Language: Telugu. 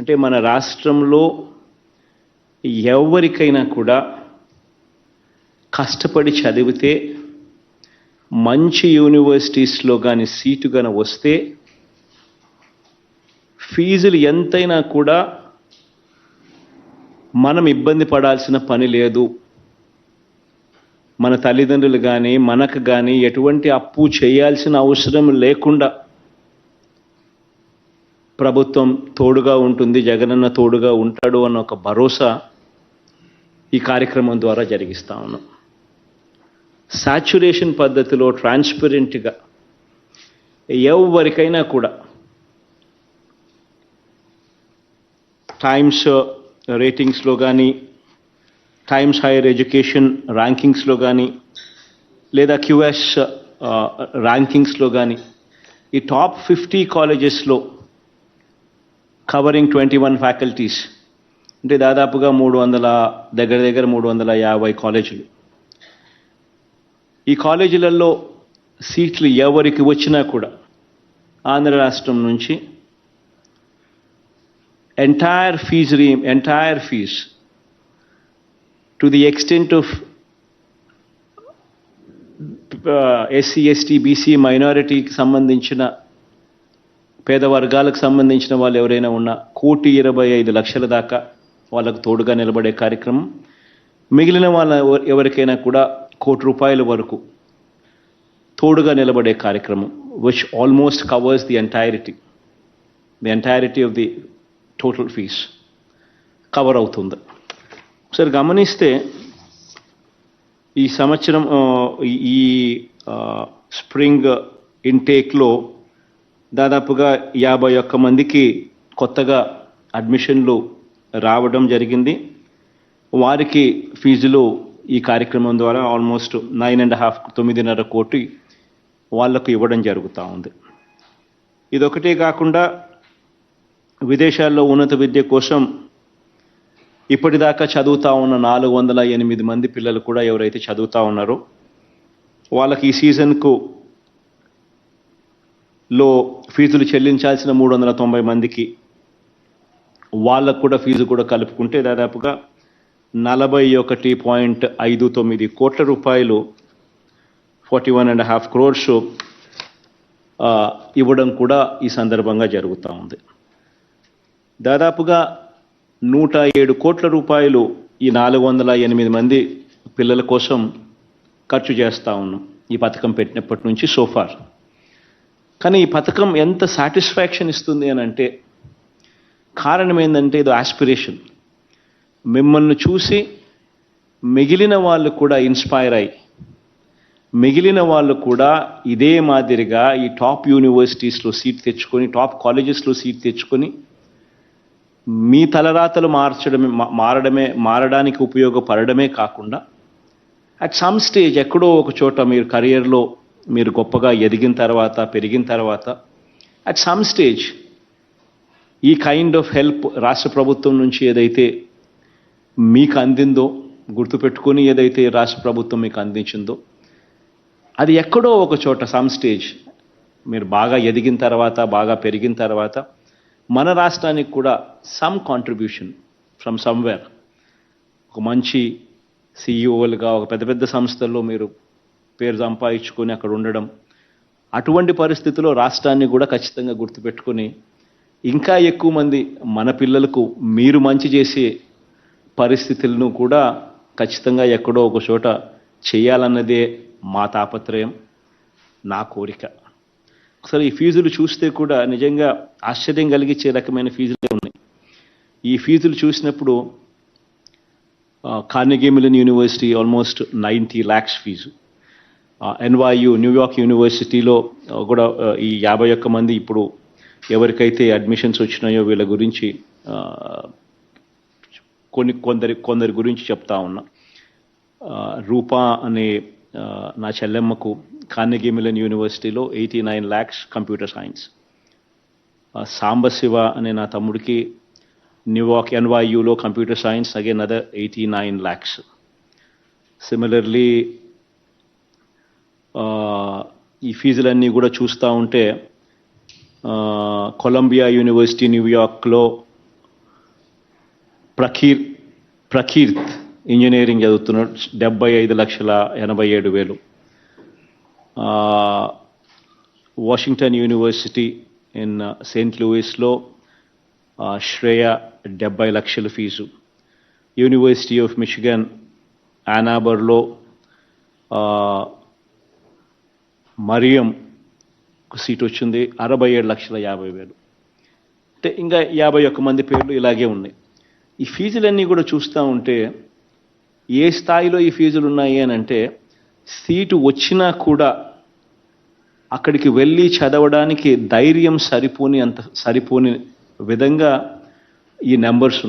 అంటే మన రాష్ట్రంలో ఎవరికైనా కూడా కష్టపడి చదివితే మంచి యూనివర్సిటీస్లో కానీ సీటు కానీ వస్తే ఫీజులు ఎంతైనా కూడా మనం ఇబ్బంది పడాల్సిన పని లేదు. మన తల్లిదండ్రులు కానీ మనకు కానీ ఎటువంటి అప్పు చేయాల్సిన అవసరం లేకుండా ప్రభుత్వం తోడుగా ఉంటుంది జగనన్న తోడుగా ఉంటాడు అన్న ఒక భరోసా ఈ కార్యక్రమం ద్వారా జరిగిస్తా ఉన్నాం. సాచ్యురేషన్ పద్ధతిలో ట్రాన్స్పరెంట్గా ఎవరికైనా కూడా టైమ్స్ రేటింగ్స్లో కానీ టైమ్స్ హైయర్ ఎడ్యుకేషన్ ర్యాంకింగ్స్లో కానీ లేదా క్యూఎస్ ర్యాంకింగ్స్లో కానీ ఈ టాప్ ఫిఫ్టీ కాలేజెస్లో కవరింగ్ ట్వంటీ వన్ ఫ్యాకల్టీస్ అంటే దాదాపుగా మూడు వందల దగ్గర దగ్గర మూడు వందల యాభై కాలేజీలు. ఈ కాలేజీలలో సీట్లు ఎవరికి వచ్చినా కూడా ఆంధ్ర రాష్ట్రం నుంచి entire fees re entire fees to the extent of SC ST BC మైనారిటీకి సంబంధించిన పేద వర్గాలకు సంబంధించిన వాళ్ళు ఎవరైనా ఉన్నా కోటి ఇరవై ఐదు లక్షల దాకా వాళ్ళకు తోడుగా నిలబడే కార్యక్రమం. మిగిలిన వాళ్ళ ఎవరికైనా కూడా కోటి రూపాయల వరకు తోడుగా నిలబడే కార్యక్రమం which almost covers the entirety the entirety of the total fees cover అవుతుంది. ఒకసారి గమనిస్తే ఈ సంవత్సరం ఈ- ఈ స్ప్రింగ్ ఇంటేక్లో దాదాపుగా యాభై ఒక్క మందికి కొత్తగా అడ్మిషన్లు రావడం జరిగింది. వారికి ఫీజులు ఈ కార్యక్రమం ద్వారా ఆల్మోస్ట్ నైన్ అండ్ హాఫ్ తొమ్మిదిన్నర కోటి వాళ్ళకు ఇవ్వడం జరుగుతూ ఉంది. ఇదొకటే కాకుండా విదేశాల్లో ఉన్నత విద్య కోసం ఇప్పటిదాకా చదువుతూ ఉన్న నాలుగు వందల ఎనిమిది మంది పిల్లలు కూడా ఎవరైతే చదువుతా ఉన్నారో వాళ్ళకి ఈ సీజన్కు లో ఫీజులు చెల్లించాల్సిన మూడు వందల తొంభై మందికి వాళ్ళకు కూడా ఫీజు కూడా కలుపుకుంటే దాదాపుగా నలభై ఒకటి పాయింట్ ఐదు తొమ్మిది కోట్ల రూపాయలు forty one and half crores ఇవ్వడం కూడా ఈ సందర్భంగా జరుగుతూ ఉంది. దాదాపుగా నూట ఏడు కోట్ల రూపాయలు ఈ నాలుగు వందల ఎనిమిది మంది పిల్లల కోసం ఖర్చు చేస్తూ ఉన్నాం. ఈ పథకం పెట్టినప్పటి నుంచి సోఫార్ కానీ ఈ పథకం ఎంత సాటిస్ఫాక్షన్ ఇస్తుంది అని అంటే కారణం ఏంటంటే ఇది ఆస్పిరేషన్ మిమ్మల్ని చూసి మిగిలిన వాళ్ళు కూడా ఇన్స్పైర్ అయ్యి మిగిలిన వాళ్ళు కూడా ఇదే మాదిరిగా ఈ టాప్ యూనివర్సిటీస్లో సీట్ తెచ్చుకొని టాప్ కాలేజెస్లో సీట్ తెచ్చుకొని మీ తలరాతలు మార్చడమే మా- మారడమే మారడానికి ఉపయోగపడడమే కాకుండా అట్ సమ్ స్టేజ్ ఎక్కడో ఒక చోట మీరు కెరియర్లో మీరు గొప్పగా ఎదిగిన తర్వాత పెరిగిన తర్వాత అట్ సమ్ స్టేజ్ ఈ కైండ్ ఆఫ్ హెల్ప్ రాష్ట్ర ప్రభుత్వం నుంచి ఏదైతే మీకు అందిందో గుర్తుపెట్టుకొని ఏదైతే రాష్ట్ర ప్రభుత్వం మీకు అందించిందో అది ఎక్కడో ఒక చోట సమ్ స్టేజ్ మీరు బాగా ఎదిగిన తర్వాత బాగా పెరిగిన తర్వాత మన రాష్ట్రానికి కూడా సమ్ కాంట్రిబ్యూషన్ ఫ్రమ్ సమ్వేర్ ఒక మంచి సీఈఓలుగా ఒక పెద్ద పెద్ద సంస్థల్లో మీరు పేరు సంపాదించుకొని అక్కడ ఉండడం. అటువంటి పరిస్థితిలో రాష్ట్రాన్ని కూడా ఖచ్చితంగా గుర్తుపెట్టుకొని ఇంకా ఎక్కువ మంది మన పిల్లలకు మీరు మంచి చేసే పరిస్థితులను కూడా ఖచ్చితంగా ఎక్కడో ఒక చోట చేయాలన్నదే మా తాపత్రయం నా కోరిక. అసలు ఈ ఫీజులు చూస్తే కూడా నిజంగా ఆశ్చర్యం కలిగించే రకమైన ఫీజులే ఉన్నాయి. ఈ ఫీజులు చూసినప్పుడు Carnegie Mellon university almost ninety lakhs fee. NYU New York యూనివర్సిటీలో కూడా ఈ యాభై ఒక్క మంది ఇప్పుడు ఎవరికైతే అడ్మిషన్స్ వచ్చినాయో వీళ్ళ గురించి కొన్ని కొందరి కొందరి గురించి చెప్తా ఉన్నా. రూపా అనే నా చెల్లెమ్మకు కార్నెగీ మిలన్ యూనివర్సిటీలో eighty nine lakhs computer science Sambasiva అనే నా తమ్ముడికి New York ఎన్వైయులో computer science again other eighty nine lakhs similarly ఈ ఫీజులన్నీ కూడా చూస్తూ ఉంటే కొలంబియా యూనివర్సిటీ న్యూయార్క్లో ప్రకీర్ ప్రకీర్త్ ఇంజనీరింగ్ చదువుతున్నాడు. డెబ్బై ఐదు లక్షల ఎనభై ఏడు వేలు. వాషింగ్టన్ యూనివర్సిటీ ఇన్ సెయింట్ లూయిస్లో శ్రేయ డెబ్బై లక్షల ఫీజు. యూనివర్సిటీ ఆఫ్ మిషిగన్ యానాబర్లో మరియంకు సీట్ వచ్చింది అరవై ఏడు లక్షల యాభై వేలు. అంటే ఇంకా యాభై ఒక్క మంది పేర్లు ఇలాగే ఉన్నాయి. ఈ ఫీజులన్నీ కూడా చూస్తూ ఉంటే ఏ స్థాయిలో ఈ ఫీజులు ఉన్నాయి అని అంటే సీటు వచ్చినా కూడా అక్కడికి వెళ్ళి చదవడానికి ధైర్యం సరిపోని అంత సరిపోని విధంగా ఈ నెంబర్స్